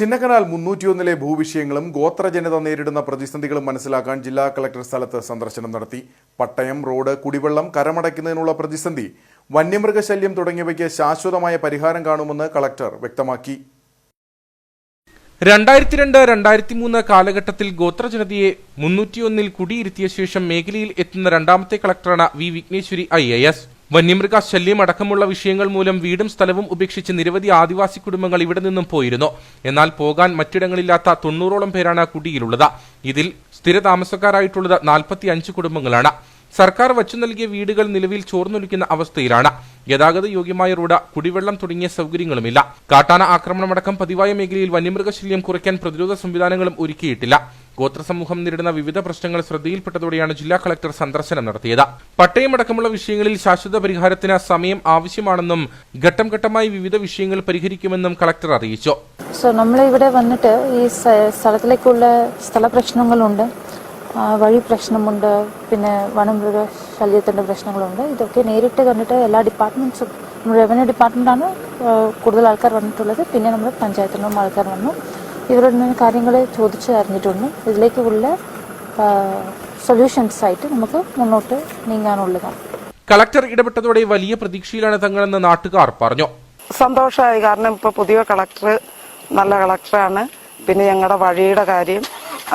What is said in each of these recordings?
ചിന്നക്കനാൽ മുന്നൂറ്റിയൊന്നിലെ ഭൂവിഷയങ്ങളും ഗോത്രജനത നേരിടുന്ന പ്രതിസന്ധികളും മനസ്സിലാക്കാൻ ജില്ലാ കളക്ടർ സ്ഥലത്ത് സന്ദർശനം നടത്തി. പട്ടയം റോഡ് കുടിവെള്ളം കരമടയ്ക്കുന്നതിനുള്ള പ്രതിസന്ധി വന്യമൃഗശല്യം തുടങ്ങിയവയ്ക്ക് ശാശ്വതമായ പരിഹാരം കാണുമെന്ന് കളക്ടർ വ്യക്തമാക്കി. രണ്ടായിരത്തി രണ്ട് രണ്ടായിരത്തി മൂന്ന് കാലഘട്ടത്തിൽ ഗോത്രജനതയെ മുന്നൂറ്റിയൊന്നിൽ കുടിയിരുത്തിയ ശേഷം മേഖലയിൽ എത്തുന്ന രണ്ടാമത്തെ കളക്ടറാണ് V Vigneshwari I A S. വന്യമൃഗ ശല്യം അടക്കമുള്ള വിഷയങ്ങൾ മൂലം വീടും സ്ഥലവും ഉപേക്ഷിച്ച് നിരവധി ആദിവാസി കുടുംബങ്ങൾ ഇവിടെ നിന്നും പോയിരുന്നു. എന്നാൽ പോകാൻ മറ്റിടങ്ങളില്ലാത്ത തൊണ്ണൂറോളം പേരാണ് കുടിയിലുള്ളത്. ഇതിൽ സ്ഥിരതാമസക്കാരായിട്ടുള്ളത് നാൽപ്പത്തി അഞ്ച് കുടുംബങ്ങളാണ്. സർക്കാർ വച്ചു നൽകിയ വീടുകൾ നിലവിൽ ചോർന്നൊലിക്കുന്ന അവസ്ഥയിലാണ്. ഗതാഗത യോഗ്യമായ റോഡ് കുടിവെള്ളം തുടങ്ങിയ സൗകര്യങ്ങളുമില്ല. കാട്ടാന ആക്രമണമടക്കം പതിവായ മേഖലയിൽ വന്യമൃഗശല്യം കുറയ്ക്കാൻ പ്രതിരോധ സംവിധാനങ്ങളും ഒരുക്കിയിട്ടില്ല. ഗോത്രസമൂഹം നേരിടുന്ന വിവിധ പ്രശ്നങ്ങൾ ശ്രദ്ധയിൽപ്പെട്ടതോടെയാണ് ജില്ലാ കളക്ടർ സന്ദർശനം നടത്തിയത്. പട്ടയമടക്കമുള്ള വിഷയങ്ങളിൽ ശാശ്വത പരിഹാരത്തിന് സമയം ആവശ്യമാണെന്നും ഘട്ടം ഘട്ടമായി വിവിധ വിഷയങ്ങൾ പരിഹരിക്കുമെന്നും കളക്ടർ അറിയിച്ചു. സോ നമ്മൾ ഇവിടെ വന്നിട്ട് ഈ സ്ഥലത്തിലേക്കുള്ള സ്ഥല പ്രശ്നങ്ങളുണ്ട്. വഴി പ്രശ്നമുണ്ട്. പിന്നെ വനമൃഗ ശല്യത്തിന്റെ പ്രശ്നങ്ങളുണ്ട്. ഇതൊക്കെ നേരിട്ട് കണ്ടിട്ട് എല്ലാ ഡിപ്പാർട്ട്മെന്റ്സും റവന്യൂ ഡിപ്പാർട്ട്മെന്റാണ് കൂടുതൽ ആൾക്കാർ വന്നിട്ടുള്ളത്. പിന്നെ നമ്മുടെ പഞ്ചായത്തിനും ആൾക്കാർ വന്നു. ഇവരുടെ നിന്ന് കാര്യങ്ങൾ ചോദിച്ച് അറിഞ്ഞിട്ടുണ്ട് ഇതിലേക്കുള്ള സൊല്യൂഷൻസ് ആയിട്ട് നമുക്ക് മുന്നോട്ട് നീങ്ങാനുള്ളതാണ്. കളക്ടർ ഇടപെട്ടതോടെ വലിയ പ്രതീക്ഷയിലാണ് തങ്ങളെന്ന് നാട്ടുകാർ പറഞ്ഞു. സന്തോഷമായി. കാരണം ഇപ്പൊ പുതിയ കളക്ടർ നല്ല കളക്ടറാണ്. പിന്നെ ഞങ്ങളുടെ വഴിയുടെ കാര്യം.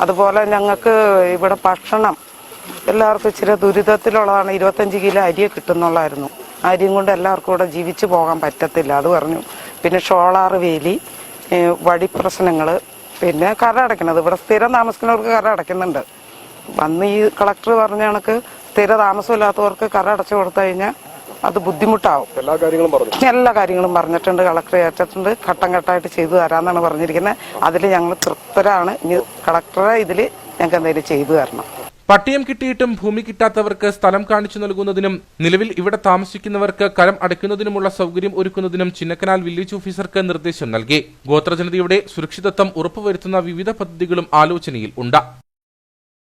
അതുപോലെ ഞങ്ങൾക്ക് ഇവിടെ ഭക്ഷണം എല്ലാവർക്കും ഇച്ചിരി ദുരിതത്തിലുള്ളതാണ്. ഇരുപത്തഞ്ച് കിലോ അരിയെ കിട്ടുന്നുള്ളായിരുന്നു. അരിയും കൊണ്ട് എല്ലാവർക്കും ഇവിടെ ജീവിച്ചു പോകാൻ പറ്റത്തില്ല. അത് പറഞ്ഞു. പിന്നെ ഷോളാർ വേലി. വഴി പ്രശ്നങ്ങൾ പിന്നെ കര അടയ്ക്കുന്നത്. ഇവിടെ സ്ഥിരം താമസിക്കുന്നവർക്ക് കര അടയ്ക്കുന്നുണ്ട്. വന്ന് ഈ കളക്ടർ പറഞ്ഞ കണക്ക് സ്ഥിര താമസമില്ലാത്തവർക്ക് കര അടച്ചു കൊടുത്തു കഴിഞ്ഞാൽ അത് ബുദ്ധിമുട്ടാവും. എല്ലാ കാര്യങ്ങളും പറഞ്ഞു. എല്ലാ കാര്യങ്ങളും പറഞ്ഞിട്ടുണ്ട് കളക്ടർ ഏറ്റിട്ടുണ്ട് ഘട്ടം ഘട്ടമായിട്ട് ചെയ്തു തരാമെന്നാണ് പറഞ്ഞിരിക്കുന്നത്. അതിൽ ഞങ്ങൾ തൃപ്തരാണ്. ഇനി കളക്ടറെ ഇതിൽ ഞങ്ങൾക്ക് എന്തെങ്കിലും ചെയ്തു തരണം. പട്ടയം കിട്ടിയിട്ടും ഭൂമി കിട്ടാത്തവർക്ക് സ്ഥലം കാണിച്ചു നൽകുന്നതിനും നിലവിൽ ഇവിടെ താമസിക്കുന്നവർക്ക് കരം അടയ്ക്കുന്നതിനുമുള്ള സൗകര്യം ഒരുക്കുന്നതിനും ചിന്നക്കനാൽ വില്ലേജ് ഓഫീസർക്ക് നിർദ്ദേശം നൽകി. ഗോത്രജനതയുടെ സുരക്ഷിതത്വം ഉറപ്പുവരുത്തുന്ന വിവിധ പദ്ധതികളും ആലോചനയിൽ ഉണ്ട്.